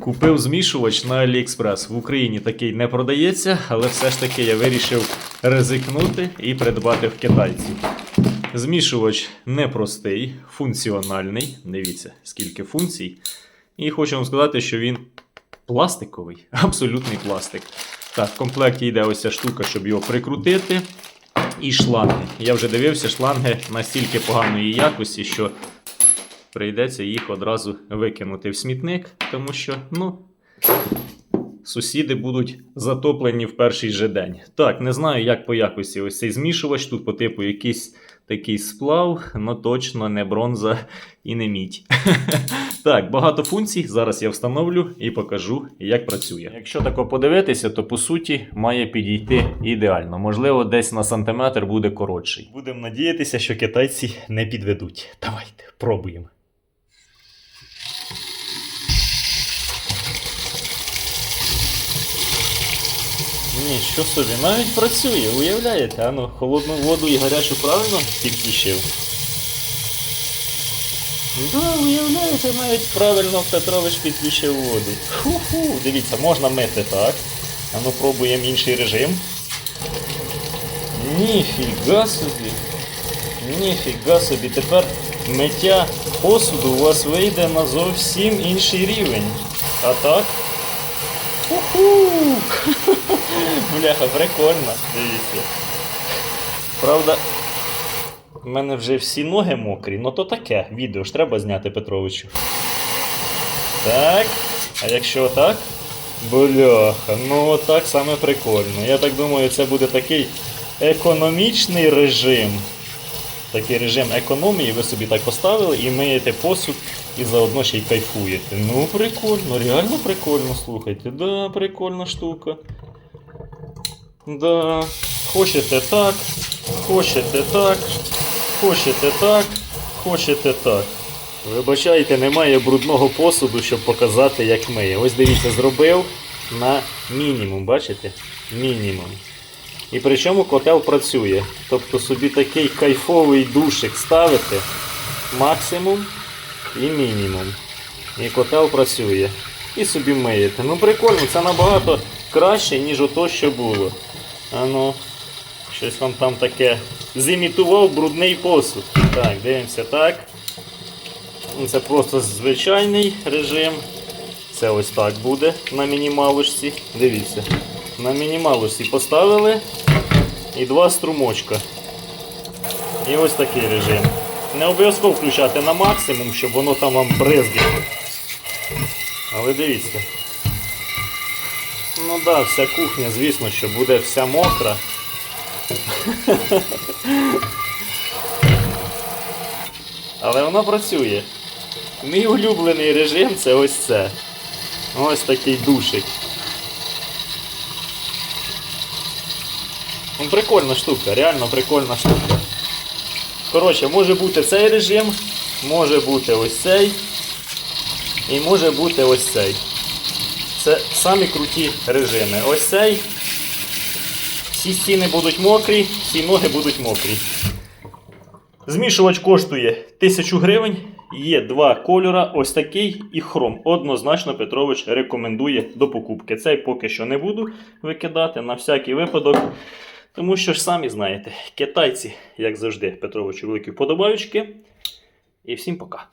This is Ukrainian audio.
Купив змішувач на AliExpress. В Україні такий не продається, але все ж таки я вирішив ризикнути і придбати в китайців. Змішувач непростий, функціональний. Дивіться, скільки функцій. І хочу вам сказати, що він пластиковий, абсолютний пластик. Так, в комплекті йде ось ця штука, щоб його прикрутити. І шланги. Я вже дивився, шланги настільки поганої якості, що прийдеться їх одразу викинути в смітник, тому що, ну, сусіди будуть затоплені в перший же день. Так, не знаю, як по якості ось цей змішувач. Тут по типу якийсь такий сплав, але точно не бронза і не мідь. Так, багато функцій. Зараз я встановлю і покажу, як працює. Якщо тако подивитися, то по суті має підійти ідеально. Можливо, десь на сантиметр буде коротший. Будемо надіятися, що китайці не підведуть. Давайте, пробуємо. Що собі, навіть працює, уявляєте? Ану, холодну воду і гарячу правильно підключив. Да, уявляєте, навіть правильно Петрович підключив воду. Ху-ху, дивіться, можна мити так. А ну пробуємо інший режим. Ніфіга собі. Ніфіга собі. Тепер миття посуду у вас вийде на зовсім інший рівень. А так? Ху-ху! Бляха, прикольно. Дивіться. Правда, в мене вже всі ноги мокрі, ну то таке, відео ж треба зняти Петровичу. Так. А якщо так? Бляха, ну так саме прикольно. Я так думаю, це буде такий економічний режим. Такий режим економії, ви собі так поставили і миєте посуд і заодно ще й кайфуєте. Ну, прикольно, реально прикольно, слухайте. Да, прикольна штука. Да. Хочете так, хочете так, хочете так, хочете так. Вибачайте, немає брудного посуду, щоб показати, як миє. Ось дивіться, зробив на мінімум, бачите? Мінімум. І причому котел працює. Тобто собі такий кайфовий душик ставите максимум і мінімум. І котел працює. І собі миєте. Ну прикольно, це набагато краще, ніж ото, що було. А ну, щось вам там таке зімітував брудний посуд. Так, дивимося так. Ну, Це просто звичайний режим. Це ось так буде на мінімалочці. Дивіться. На мінімалочці поставили і два струмочка. І ось такий режим. Не обов'язково включати на максимум, щоб воно там вам бризгало. Але дивіться. Ну так, да, вся кухня, звісно, що буде вся мокра. Але вона працює. Мій улюблений режим це ось це. Ось такий душик. Ну, прикольна штука, реально прикольна штука. Коротше, може бути цей режим, може бути ось цей. І може бути ось цей. Це самі круті режими. Ось цей. Всі стіни будуть мокрі, всі ноги будуть мокрі. Змішувач коштує 1000 гривень. Є два кольора, ось такий і хром. Однозначно Петрович рекомендує до покупки. Цей поки що не буду викидати на всякий випадок. Тому що ж самі знаєте, китайці, як завжди, Петровичу великі вподобаючки. І всім пока.